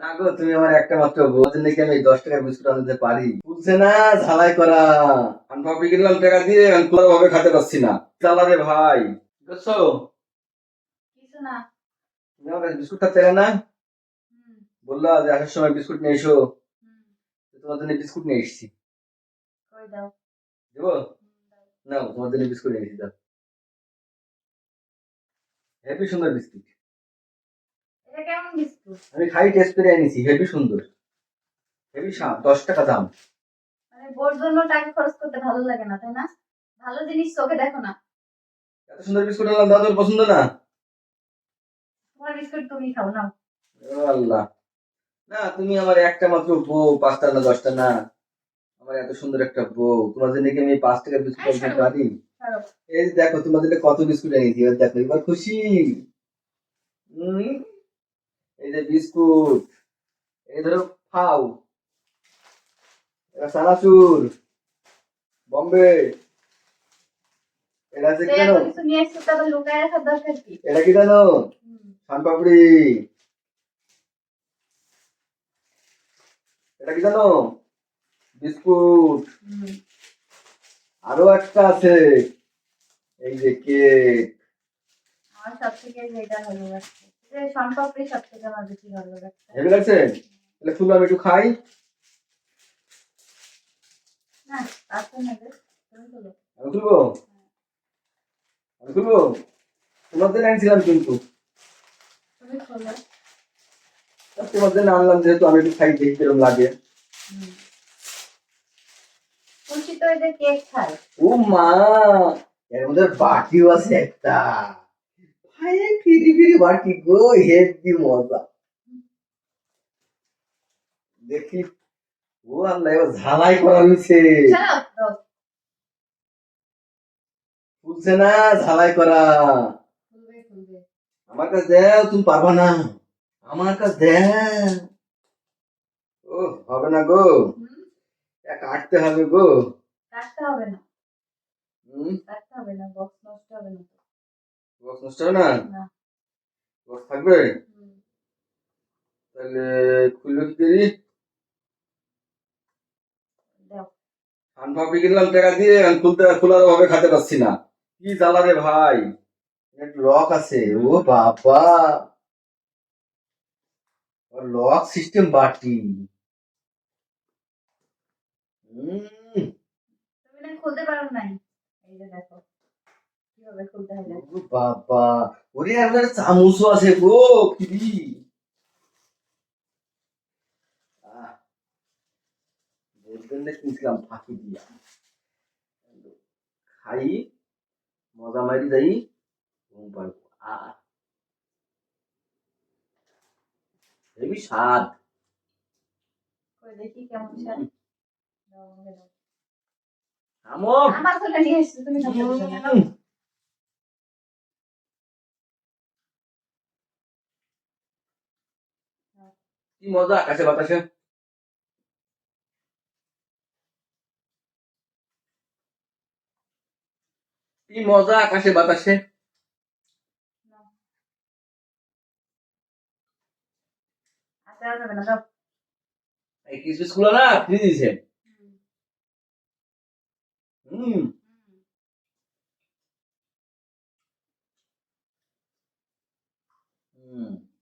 না গো তুমি আমার একটা মাত্র বোঝ নাকি আমি দশ টাকা বিস্কুট আনতে পারি। বুঝছে না ঝালাই করা। আমি ভাবি কিনলাম টাকা দিয়ে আমি ভাবে খেতে পারছি না। চালা রে ভাই। বুঝছ? কিছু না। তুমি আমার কাছে বিস্কুট না? বললা যে আসার সময় বিস্কুট নিয়ে এসো। তোমার জন্য বিস্কুট নিয়ে এসেছি। দেবো? না তোমার জন্য বিস্কুট নিয়ে এসেছি দাও। হেভি সুন্দর বিস্কুট। এটা কেমন বিস্কুট? আমি খাই টেস্ট করে এনেছি হেভি সুন্দর। হেভি স্বাদ দশ টাকা দাম। মানে বোর জন্য টাকা খরচ করতে ভালো লাগে না তাই না? ভালো জিনিস চোখে দেখো না। এত সুন্দর বিস্কুট আনলাম দাদা তোর পছন্দ না? তোমার বিস্কুট তুমি খাও না আল্লাহ। না তুমি আমার একটা মাত্র বউ পাঁচটা না দশটা না? আমার এত সুন্দর একটা বউ। তোমার জন্য কি আমি পাঁচ বিস্কুট আচ্ছা। আনতে পারি? এই দেখো তোমার জন্য কত বিস্কুট এনেছি দেখো এবার খুশি। উম, এই যে বিস্কুট এই ধরো এটা সানাচুর বম্বে এটা আছে সে কি জানো এত কিছু নিয়ে এসছো তবে লুকায় রাখার দরকার কি? এটা কি জানো? হুম, পাপড়ি। এটা কি জানো? বিস্কুট। আরও একটা আছে। এই যে কেক। আমার সব থেকে যেটা ভালো লাগছে। যে সব থেকে আমার বেশি ভালো লাগছে হেভি লাগছে তাহলে খুলো আমি একটু খাই। না পারছ না রে তুমি বলো আমি খুলবো? আমি খুলবো? তোমার জন্য আনছিলাম কিন্তু। তুমি খোলো। তোমার জন্য আনলাম যেহেতু আমি একটু খাই দেখি কিরম লাগে। ও মা এর মধ্যে বাটিও আছে একটা। ফিরি বাটি গো হেভি মজা। দেখি ও আল্লাহ এবার ঝালাই করা হয়েছে না ঝালাই করা। আমার কাছে দেও তুমি পারবা না। আমার কাছে দেও। ও হবে না গো। কাটতে হবে গো। কাটতে হবে না। হুম? কাটতে হবে না বক্স নষ্ট হবে না বক্স নষ্ট হবে না। না থাকবে? তাহলে খুলবে কি দেরি? কিনলাম টাকা দিয়ে খুলতে খোলার ভাবে খেতে পারছি না। কি জ্বালা রে ভাই? লক আছে। ও বাবা। লক সিস্টেম বাটি। খুলতে পারো নাই। এই যে দেখো কীভাবে খুলতে। ও বাবা। ওরে আপনার চামচও আছে গো কি? বলতেন না কিনছিলাম ফাঁকি দিয়া। খাই মজা মারি যাই ঘুম পারব আহ হেবি স্বাদ। দেখি কেমন স্বাদ? আমার কোলে নিয়ে এসছো তুমি কি মজা আকাশে বাতাসে? কি মজা আকাশে বাতাসে? কিসমিসগুলো না দিছে হুম। হুম।